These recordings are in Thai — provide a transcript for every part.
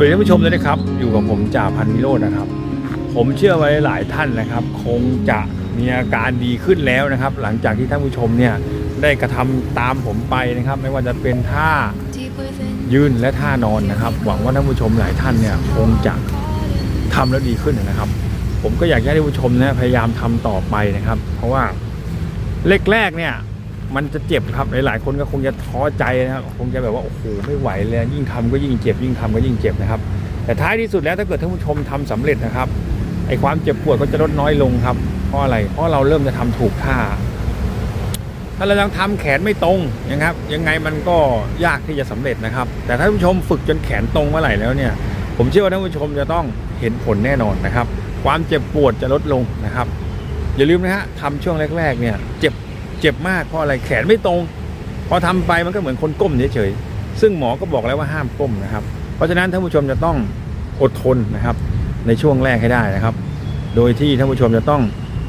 วัสดีท่านผู้ชมด้วยนะครับ อยู่กับผมจ่าพันธุ์วิโรจน์นะครับ ผมเชื่อไว้หลายท่านนะครับ คงจะมีอาการดีขึ้นแล้วนะครับ หลังจากที่ท่านผู้ชมเนี่ยได้กระทำตามผมไปนะครับ ไม่ว่าจะเป็นท่ายืนและท่านอนนะครับ หวังว่าท่านผู้ชมหลายท่านเนี่ยคงจะทำแล้วดีขึ้นนะครับ ผมก็อยากให้ท่านผู้ชมนะพยายามทำต่อไปนะครับ เพราะว่าแรกๆเนี่ย มันจะเจ็บครับหลายๆคนก็คงจะท้อใจนะครับคงจะแบบว่าโอ้โหไม่ไหวเลยยิ่งทำก็ยิ่งเจ็บ ยิ่งทำก็ยิ่งเจ็บนะครับ แต่ท้ายที่สุดแล้วถ้าเกิดท่านผู้ชมทำสำเร็จนะครับไอ้ความเจ็บปวดก็จะลดน้อยลงครับเพราะอะไรเพราะเราเริ่มจะทำถูกท่าถ้าเรายังทำแขนไม่ตรงนะครับ ยังไงมันก็ยากที่จะสำเร็จนะครับ แต่ถ้าท่านผู้ชมฝึกจนแขนตรงเมื่อไหร่แล้วเนี่ย ผมเชื่อว่าท่านผู้ชมจะต้องเห็นผลแน่นอนนะครับ ความเจ็บปวดจะลดลงนะครับ อย่าลืมนะฮะทำช่วงแรก ๆ เนี่ย เจ็บ เจ็บมากเพราะอะไรแขนไม่ตรง พอทำไปมันก็เหมือนคนก้มเฉยๆซึ่งหมอก็บอกแล้วว่าห้ามก้มนะครับ เพราะฉะนั้นท่านผู้ชมจะต้องอดทนนะครับ ในช่วงแรกให้ได้นะครับ โดยที่ท่านผู้ชมจะต้อง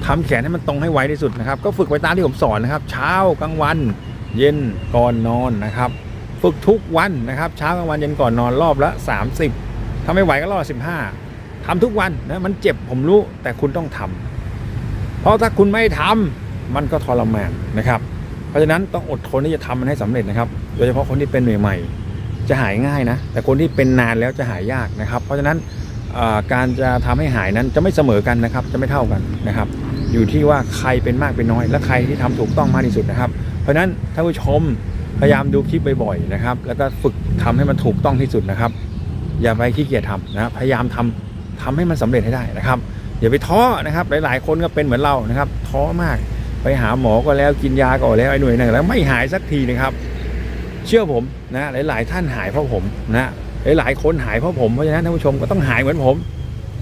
ทำแขนให้มันตรงให้ไวที่สุดนะครับ ก็ฝึกไปตามที่ผมสอนนะครับ เช้ากลางวัน เย็นก่อนนอนนะครับ ฝึกทุกวันนะครับเช้ากลางวันเย็นก่อนนอนรอบละ 30ถ้าไม่ไหวก็รอบละ15ทำทุกวันนะมันเจ็บผมรู้แต่คุณต้องทำเพราะถ้าคุณไม่ทำ มันก็ทรมานนะครับ เพราะฉะนั้นต้องอดทนที่จะทำมันให้สำเร็จนะครับ โดยเฉพาะคนที่เป็นใหม่ๆจะหายง่ายนะ แต่คนที่เป็นนานแล้วจะหายยากนะครับ เพราะฉะนั้นการจะทำให้หายนั้นจะไม่เสมอกันนะครับ จะไม่เท่ากันนะครับ อยู่ที่ว่าใครเป็นมากเป็นน้อย และใครที่ทำถูกต้องมากที่สุดนะครับ เพราะฉะนั้นท่านผู้ชมพยายามดูคลิปบ่อยๆนะครับ แล้วก็ฝึกทำให้มันถูกต้องที่สุดนะครับ อย่าไปขี้เกียจทำนะพยายามทำทำให้มันสำเร็จให้ได้นะครับอย่าไปท้อนะครับ หลายๆ คนก็เป็นเหมือนเรานะครับ ท้อมาก ไปหาหมอก็แล้วกินยาก็แล้วไอ้หน่วยนั่นแล้วไม่หายสักทีนะครับ เชื่อผมนะหลาย ๆ ท่านหายเพราะผมนะหลายๆคนหายเพราะผมเพราะฉะนั้นท่านผู้ชมก็ต้องหายเหมือนผม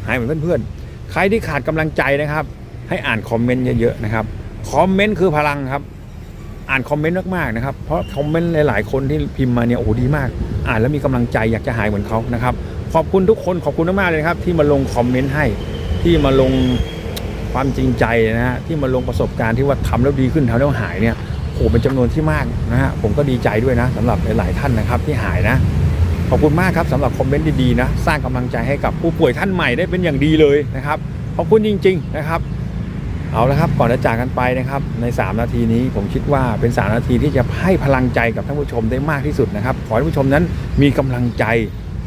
หายเหมือนเพื่อนๆใครที่ขาดกำลังใจนะครับ ให้อ่านคอมเมนต์เยอะๆนะครับคอมเมนต์คือพลังครับ อ่านคอมเมนต์มากๆนะครับ เพราะคอมเมนต์หลายๆคนที่พิมพ์มาเนี่ยโอ้ดีมาก อ่านแล้วมีกำลังใจอยากจะหายเหมือนเขานะครับขอบคุณทุกคนขอบคุณมากๆเลยครับ ที่มาลงคอมเมนต์ให้ที่มาลง ความจริงใจนะฮะที่มาลงประสบการณ์ที่ว่าทำแล้วดีขึ้นทำแล้วหายเนี่ยโอ้โหเป็นจำนวนที่มากนะฮะผมก็ดีใจด้วยนะสำหรับหลาย ๆ ท่านนะครับที่หายนะ ขอบคุณมากครับสำหรับคอมเมนต์ดี ๆ นะ สร้างกำลังใจให้กับผู้ป่วยท่านใหม่ได้เป็นอย่างดีเลยนะครับขอบคุณจริง ๆ นะครับเอาละครับก่อนจะจากกันไปนะครับใน 3 นาทีนี้ผมคิดว่าเป็น 3 นาทีที่จะให้พลังใจกับท่านผู้ชมได้มากที่สุดนะครับขอให้ผู้ชมนั้นมีกำลังใจ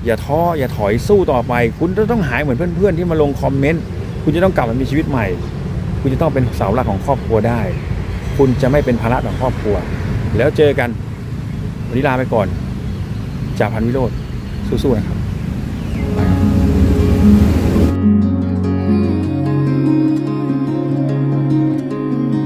อย่าท้ออย่าถอยสู้ต่อไป คุณจะต้องหายเหมือนเพื่อนๆที่มาลงคอมเมนต์ คุณจะต้องกลับมามีชีวิตใหม่ คุณจะต้องเป็นเสาหลักของครอบครัวได้ คุณจะไม่เป็นภาระของครอบครัว แล้วเจอกันวันนี้ลาไปก่อนจากพันวิโรธสู้ๆนะครับ